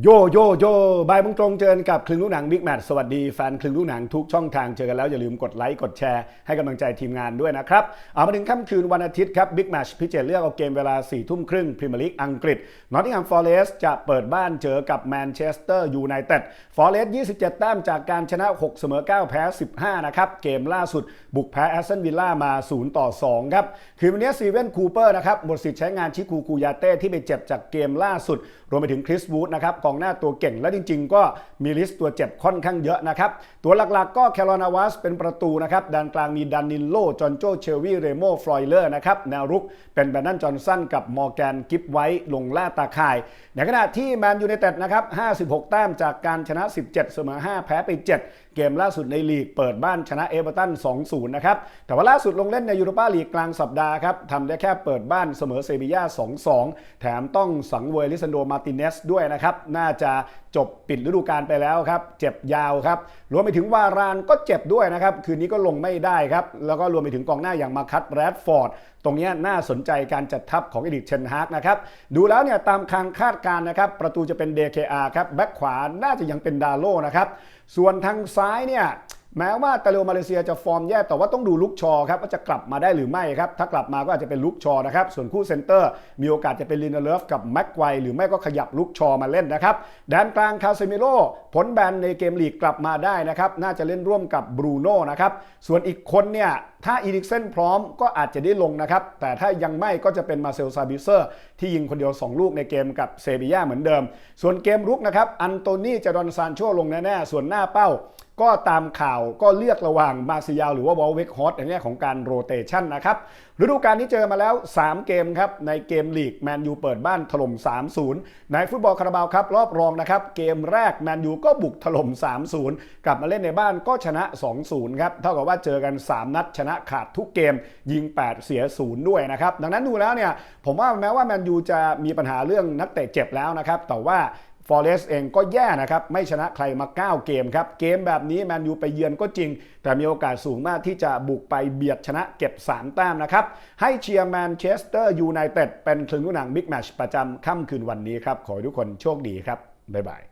โยโยโยบายมงตรงเจอกับคลึงลูกหนังบิ๊กแมทสวัสดีแฟนคลึงลูกหนังทุกช่องทางเจอกันแล้วอย่าลืมกดไลค์กดแชร์ให้กำลังใจทีมงานด้วยนะครับเอามาถึงค่ำคืนวันอาทิตย์ครับบิ๊กแมทพิเศษเลือกเอาเกมเวลา4ี่ทุ่มครึ่งพรีเมียร์ลีกอังกฤษนอตติงแฮมฟอร์เรสจะเปิดบ้านเจอกับแมนเชสเตอร์ยูไนเต็ดฟอร์เรสต์27 แต้มจากการชนะ 6 เสมอ 9 แพ้ 15 นะครับเกมล่าสุดบุกแพ้แอสตันวิลล่ามา0ต่อ2ครับคือวันนี้ซีเวนคูเปอร์นะครับหมดสิทธิ์ใช้งานชิคูคูยาเต้ที่ไปเจ็บจากเกมล่าสุด รวมไปถึงคริสวูดนะครับกองหน้าตัวเก่ง และจริง ๆ ก็มีลิสต์ตัวเจ็บค่อนข้างเยอะนะครับ ตัวหลักๆ ก็แคโรนาวัสเป็นประตูนะครับด้านกลางมีดันนินโลจอนโจเชลวีเรโมฟลอยเลอร์นะครับแนวรุกเป็นแบรนนันจอห์นสันกับมอร์แกนกิฟไว้ลงล่าตาข่าย ในขณะที่แมนยูไนเต็ดนะครับ56 แต้มจากการชนะ 17 เสมอ 5 แพ้ไป 7 เกมล่าสุดในลีกเปิดบ้านชนะเอเวอร์ตัน 2-0 นะครับ แต่ว่าล่าสุดลงเล่นในยูโรปาลีกกลางสัปดาห์ครับทำได้แค่เปิดบ้านเสมอเซบียา2-2 แถมต้องสังเวยลิซันโดมาร์ติเนสด้วยนะครับน่าจะจบปิดฤดูกาลไปแล้วครับ เจ็บยาวครับ รวมไปถึงวารานก็เจ็บด้วยนะครับ คืนนี้ก็ลงไม่ได้ครับ แล้วก็รวมไปถึงกองหน้าอย่างมาคัตแรดฟอร์ด ตรงนี้น่าสนใจการจัดทัพของเอดิกเชนฮากนะครับ ดูแล้วเนี่ยตามคางคาดการณ์นะครับ ประตูจะเป็น DKR ครับ แบ็คขวาน่าจะยังเป็นดาโลนะครับ ส่วนทางซ้ายเนี่ย แม้ว่าตาเลวมาเลเซียจะฟอร์มแย่แต่ว่าต้องดูลุกชอครับว่าจะกลับมาได้หรือไม่ครับ ถ้ากลับมาก็อาจจะเป็นลุกชอนะครับ ส่วนคู่เซนเตอร์ มีโอกาสจะเป็นลินเดเลฟกับแม็กไกวหรือไม่ก็ขยับลุกชอมาเล่นนะครับแดนกลางคาเซมิโร่ผลแบนในเกมลีกกลับมาได้นะครับ น่าจะเล่นร่วมกับบรูโน่นะครับส่วนอีกคนเนี่ยถ้าอีริกเซนพร้อมก็อาจจะได้ลงนะครับ แต่ถ้ายังไม่ก็จะเป็นมาเซลซาบิเซอร์ ที่ยิงคนเดียว 2 ลูกในเกมกับเซบีย่าเหมือนเดิม ส่วนเกมรุกนะครับอันโตนีจะดอนซานโชลงแน่ๆส่วนหน้าเป้า ก็ตามข่าวก็เลือกระหว่างมาซิยาหรือว่าวอลเวกฮอตในแง่ของการโรเตชันนะครับฤดูกาลนี้เจอมาแล้ว 3 เกมครับ ในเกมลีกแมนยูเปิดบ้านถล่ม 3-0 ในฟุตบอลคาราบาวครับ รอบรองนะครับ เกมแรกแมนยูก็บุกถล่ม 3-0 กลับมาเล่นในบ้านก็ชนะ 2-0 ครับ เท่ากับว่าเจอกัน 3 นัดชนะขาดทุกเกม ยิง 8 เสีย 0 ด้วยนะครับ ดังนั้นดูแล้วเนี่ย ผมว่าแม้ว่าแมนยูจะมีปัญหาเรื่องนักเตะเจ็บแล้วนะครับแต่ว่า ฟอเรสเองก็แย่นะครับ ไม่ชนะใครมา 9 เกมครับ เกมแบบนี้แมนยูไปเยือนก็จริง แต่มีโอกาสสูงมากที่จะบุกไปเบียดชนะเก็บ 3 แต้มนะครับ ให้เชียร์แมนเชสเตอร์ยูไนเต็ดเป็นคลึงลูกหนังบิ๊กแมชประจำค่ำคืนวันนี้ครับ ขอให้ทุกคนโชคดีครับ บ๊ายบาย